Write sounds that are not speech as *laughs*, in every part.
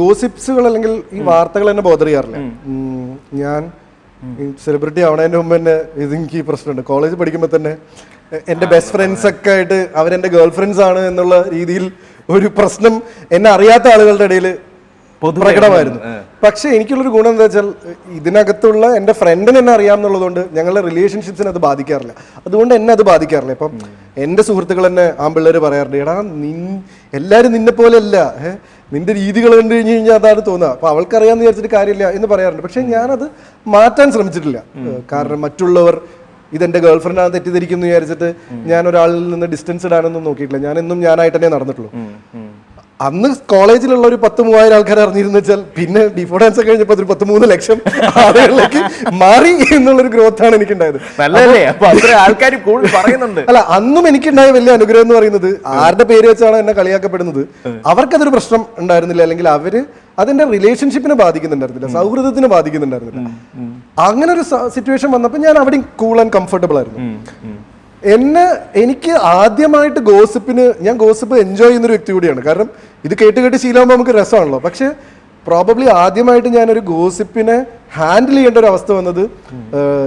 ഗോസിപ്സുകൾ അല്ലെങ്കിൽ ഈ വാർത്തകൾ എന്നെ ബോധർ ചെയ്യാറില്ല. ഞാൻ സെലിബ്രിറ്റി ആവണതിന് മുമ്പ് തന്നെ ഇത് എനിക്ക് ഈ പ്രശ്നമുണ്ട്. കോളേജ് പഠിക്കുമ്പോൾ തന്നെ എന്റെ എന്റെ ബെസ്റ്റ് ഫ്രണ്ട്സ് ഒക്കെ ആയിട്ട് അവരെന്റെ ഗേൾ ഫ്രണ്ട്സ് ആണ് എന്നുള്ള രീതിയിൽ ഒരു പ്രശ്നം എന്നെ അറിയാത്ത ആളുകളുടെ ഇടയിൽ പ്രകടമായിരുന്നു. പക്ഷെ എനിക്കുള്ളൊരു ഗുണം എന്താ വെച്ചാൽ ഇതിനകത്തുള്ള എന്റെ ഫ്രണ്ടിന് എന്നെ അറിയാമെന്നുള്ളതുകൊണ്ട് ഞങ്ങളുടെ റിലേഷൻഷിപ്സിനെ അത് ബാധിക്കാറില്ല. അതുകൊണ്ട് എന്നെ അത് ബാധിക്കാറില്ല. ഇപ്പം എന്റെ സുഹൃത്തുക്കൾ എന്നെ ആമ്പിള്ളേർ പറയാറുണ്ട് എടാ നിൻ എല്ലാവരും നിന്നെ പോലെയല്ല ഏ നിന്റെ രീതികൾ കണ്ടു കഴിഞ്ഞ് കഴിഞ്ഞാൽ അതാണ് തോന്നുക അപ്പൊ അവൾക്കറിയാന്ന് വിചാരിച്ചിട്ട് കാര്യമില്ല എന്ന് പറയാറുണ്ട്. പക്ഷെ ഞാനത് മാറ്റാൻ ശ്രമിച്ചിട്ടില്ല. കാരണം മറ്റുള്ളവർ ഇതെന്റെ ഗേൾ ഫ്രണ്ടാണ് തെറ്റിദ്ധരിക്കുന്നു വിചാരിച്ചിട്ട് ഞാൻ ഒരാളിൽ നിന്ന് ഡിസ്റ്റൻസ് ഇടാനൊന്നും നോക്കിയിട്ടില്ല. ഞാൻ എന്നും ഞാനായിട്ട് തന്നെ നടന്നിട്ടുള്ളൂ അന്ന് കോളേജിലുള്ള ഒരു പത്ത് മൂവായിരം ആൾക്കാർ അറിഞ്ഞിരുന്നു വെച്ചാൽ പിന്നെ ഡിഫോ ഡാൻസ് കഴിഞ്ഞപ്പോൾ ഒരു പത്ത് മൂന്ന് ലക്ഷം ആളുകളിലേക്ക് മാറി എന്നുള്ളൊരു ഗ്രോത്ത് ആണ് എനിക്കുണ്ടായത്. നല്ലതല്ലേ? അപ്പൊ അത്ര ആൾക്കാർ കൂടുതൽ പറയുന്നുണ്ട്. അല്ല അന്നും എനിക്കുണ്ടായ വലിയ അനുഗ്രഹം എന്ന് പറയുന്നത് ആരുടെ പേര് വെച്ചാണ് എന്നെ കളിയാക്കപ്പെടുന്നത്. അവർക്കതൊരു പ്രശ്നം ഉണ്ടായിരുന്നില്ല. അല്ലെങ്കിൽ അവർ അതിന്റെ റിലേഷൻഷിപ്പിനെ ബാധിക്കുന്നുണ്ടായിരുന്നില്ല. സൗഹൃദത്തിന് ബാധിക്കുന്നുണ്ടായിരുന്നില്ല. അങ്ങനെ ഒരു സിറ്റുവേഷൻ വന്നപ്പോൾ ഞാൻ അവിടെ കൂൾ ആൻഡ് കംഫർട്ടബിൾ ആയിരുന്നു. എന്നെ എനിക്ക് ആദ്യമായിട്ട് ഗോസിപ്പിന് ഞാൻ ഗോസിപ്പ് എൻജോയ് ചെയ്യുന്ന ഒരു വ്യക്തി കൂടിയാണ്. കാരണം ഇത് കേട്ട് കേട്ട് ശീലമാകുമ്പോൾ നമുക്ക് രസമാണല്ലോ. പക്ഷേ പ്രോബബ്ലി ആദ്യമായിട്ട് ഞാനൊരു ഗോസിപ്പിനെ ഹാൻഡിൽ ചെയ്യേണ്ട ഒരു അവസ്ഥ വന്നത്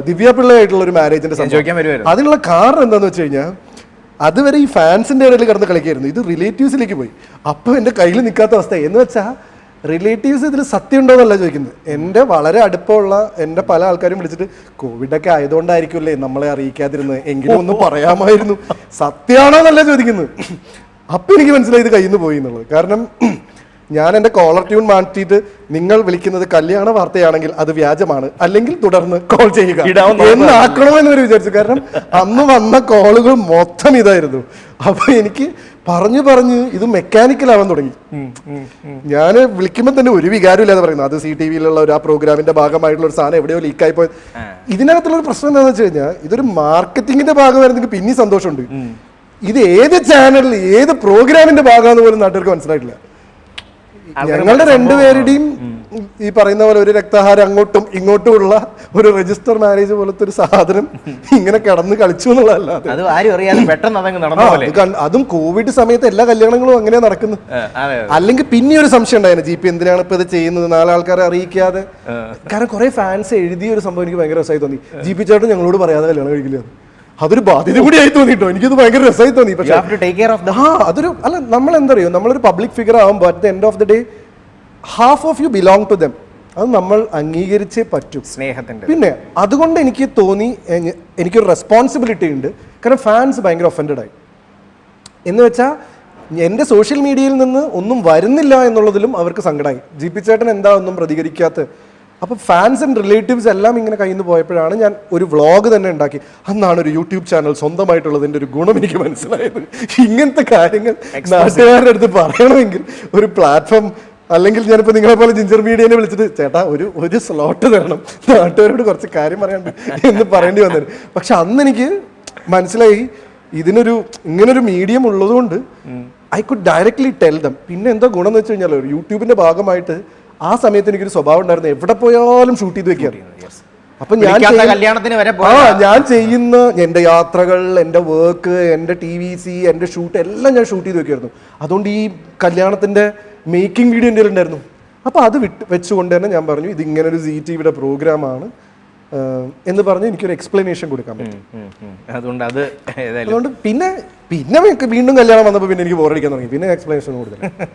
ദിവ്യ പിള്ളയായിട്ടുള്ള ഒരു മാരേജിന്റെ സംഭവം. അതിനുള്ള കാരണം എന്താന്ന് വെച്ച് കഴിഞ്ഞാൽ അതുവരെ ഈ ഫാൻസിന്റെ ഇടയിൽ കിടന്ന് കളിക്കായിരുന്നു. ഇത് റിലേറ്റീവ്സിലേക്ക് പോയി. അപ്പൊ എന്റെ കയ്യിൽ നിൽക്കാത്ത അവസ്ഥ എന്ന് വെച്ചാൽ റിലേറ്റീവ്സ് ഇതിൽ സത്യം ഉണ്ടോന്നല്ല ചോദിക്കുന്നത്. എന്റെ വളരെ അടുപ്പമുള്ള എന്റെ പല ആൾക്കാരും വിളിച്ചിട്ട് കോവിഡൊക്കെ ആയതുകൊണ്ടായിരിക്കുമല്ലേ നമ്മളെ അറിയിക്കാതിരുന്നത്? എങ്കിലും ഒന്ന് പറയാമായിരുന്നു. സത്യമാണോന്നല്ല ചോദിക്കുന്നത്. അപ്പം എനിക്ക് മനസ്സിലായി ഇത് കയ്യിൽ നിന്ന് പോയി എന്നുള്ളത്. കാരണം ഞാൻ എന്റെ കോളർ ട്യൂൺ മാറ്റിയിട്ട് നിങ്ങൾ വിളിക്കുന്നത് കല്യാണ വാർത്തയാണെങ്കിൽ അത് വ്യാജമാണ്. അല്ലെങ്കിൽ തുടർന്ന് കോൾ ചെയ്യുക. എന്നാക്കണമെന്ന് എന്നാക്കണോ എന്ന് വരെ വിചാരിച്ചു. കാരണം അന്ന് വന്ന കോളുകൾ മൊത്തം ഇതായിരുന്നു. അപ്പോൾ എനിക്ക് പറഞ്ഞു പറഞ്ഞ് ഇത് മെക്കാനിക്കൽ ആവാൻ തുടങ്ങി. ഞാൻ വിളിക്കുമ്പോൾ തന്നെ ഒരു വികാരം ഇല്ലാതെ പറയുന്നത്. അത് സി ടി വിയിലുള്ള ഒരു ആ പ്രോഗ്രാമിന്റെ ഭാഗമായിട്ടുള്ള ഒരു സാധനം എവിടെയോ ലീക്കായി പോയത് ഇതിനകത്തുള്ള ഒരു പ്രശ്നം എന്താണെന്ന് വെച്ച് കഴിഞ്ഞാൽ ഇതൊരു മാർക്കറ്റിംഗിന്റെ ഭാഗമായിരുന്നെങ്കിൽ പിന്നെ സന്തോഷമുണ്ട്. ഇത് ഏത് ചാനലിൽ ഏത് പ്രോഗ്രാമിന്റെ ഭാഗമാണെന്ന് പോലും നാട്ടുകാർക്ക് മനസ്സിലായിട്ടില്ല. ഞങ്ങളുടെ രണ്ടുപേരുടെയും ഈ പറയുന്ന പോലെ ഒരു രക്തഹാരം അങ്ങോട്ടും ഇങ്ങോട്ടുമുള്ള ഒരു രജിസ്റ്റർ മാരേജ് പോലത്തെ ഒരു സാധനം ഇങ്ങനെ കിടന്ന് കളിച്ചു എന്നുള്ളതല്ല അത്. കോവിഡ് സമയത്ത് എല്ലാ കല്യാണങ്ങളും അങ്ങനെ നടക്കുന്നു അല്ലെങ്കിൽ പിന്നെ ഒരു സംശയം ഉണ്ടായിരുന്നു ജി പി എന്തിനാണ് ഇപ്പൊ ഇത് ചെയ്യുന്നത്? നാലാൾക്കാരെ അറിയിക്കാതെ. കാരണം കുറെ ഫാൻസ് എഴുതിയ ഒരു സംഭവം എനിക്ക് ഭയങ്കര രസമായി തോന്നി. ജി പി ചേട്ടൻ ഞങ്ങളോട് പറയാതെ കല്യാണം കഴിക്കില്ല അതൊരു ബാധ്യത കൂടിയായി തോന്നിട്ടോ. എനിക്കത് ഭയങ്കര രസമായി തോന്നി. പക്ഷേ അതൊരു അല്ല നമ്മൾ എന്താ അറിയോ നമ്മളൊരു പബ്ലിക് ഫിഗർ ആകുമ്പോൾ at the end of the day half of you belong to them അത് നമ്മൾ അംഗീകരിച്ചേ പറ്റും. സ്നേഹത്തിന്റെ പിന്നെ അതുകൊണ്ട് എനിക്ക് തോന്നി എനിക്കൊരു റെസ്പോൺസിബിലിറ്റി ഉണ്ട്. കാരണം ഫാൻസ് ഭയങ്കര ഒഫൻഡഡ് ആയി. എന്ന് വെച്ചാൽ എന്റെ സോഷ്യൽ മീഡിയയിൽ നിന്ന് ഒന്നും വരുന്നില്ല എന്നുള്ളതിലും അവർക്ക് സങ്കടമായി ജി പി ചേട്ടൻ എന്താ ഒന്നും പ്രതികരിക്കാത്ത അപ്പോൾ ഫാൻസ് ആൻഡ് റിലേറ്റീവ്സ് എല്ലാം ഇങ്ങനെ കയ്യിൽ നിന്ന് പോയപ്പോഴാണ് ഞാൻ ഒരു വ്ളോഗ് തന്നെ ഉണ്ടാക്കി. അന്നാണ് ഒരു യൂട്യൂബ് ചാനൽ സ്വന്തമായിട്ടുള്ളതിന്റെ ഒരു ഗുണം എനിക്ക് മനസ്സിലായത്. ഇങ്ങനത്തെ കാര്യങ്ങൾ നാട്ടുകാരുടെ അടുത്ത് പറയണമെങ്കിൽ ഒരു പ്ലാറ്റ്ഫോം അല്ലെങ്കിൽ ഞാനിപ്പോൾ നിങ്ങളെ പോലെ ജിഞ്ചർ മീഡിയനെ വിളിച്ചിട്ട് ചേട്ടാ ഒരു ഒരു സ്ലോട്ട് തരണം. നാട്ടുകാരോട് കുറച്ച് കാര്യം പറയാണ്ട് എന്ന് പറയേണ്ടി വന്നത് പക്ഷെ അന്ന് എനിക്ക് മനസ്സിലായി ഇതിനൊരു ഇങ്ങനൊരു മീഡിയം ഉള്ളതുകൊണ്ട് I could directly tell them പിന്നെ എന്താ ഗുണം എന്ന് വെച്ച് കഴിഞ്ഞാൽ യൂട്യൂബിന്റെ ഭാഗമായിട്ട് ആ സമയത്ത് എനിക്കൊരു സ്വഭാവം ഉണ്ടായിരുന്നു. എവിടെ പോയാലും ഷൂട്ട് ചെയ്ത് വെക്കാറ് അപ്പൊ ഞാൻ കല്യാണത്തിന് വരെ ആ ഞാൻ ചെയ്യുന്ന എന്റെ യാത്രകൾ എന്റെ വർക്ക് എന്റെ ടി വി സി എന്റെ ഷൂട്ട് എല്ലാം ഞാൻ ഷൂട്ട് ചെയ്ത് വെക്കുമായിരുന്നു അതുകൊണ്ട് ഈ കല്യാണത്തിന്റെ മേക്കിംഗ് വീഡിയോ എന്റെ ഉണ്ടായിരുന്നു. അപ്പോൾ അത് വിട്ട് വെച്ചുകൊണ്ട് തന്നെ ഞാൻ പറഞ്ഞു ഇത് ഇങ്ങനെ ഒരു സി ടി വിയുടെ പ്രോഗ്രാമാണ് എന്ന് പറഞ്ഞ് എനിക്കൊരു എക്സ്പ്ലനേഷൻ കൊടുക്കാൻ പറ്റും. അതുകൊണ്ട് അത് അതുകൊണ്ട് പിന്നെ പിന്നെ വീണ്ടും കല്യാണം വന്നപ്പോൾ പിന്നെ എനിക്ക് ബോറടിക്കാൻ തുടങ്ങി. പിന്നെ എക്സ്പ്ലനേഷൻ കൊടുത്തില്ല. *laughs*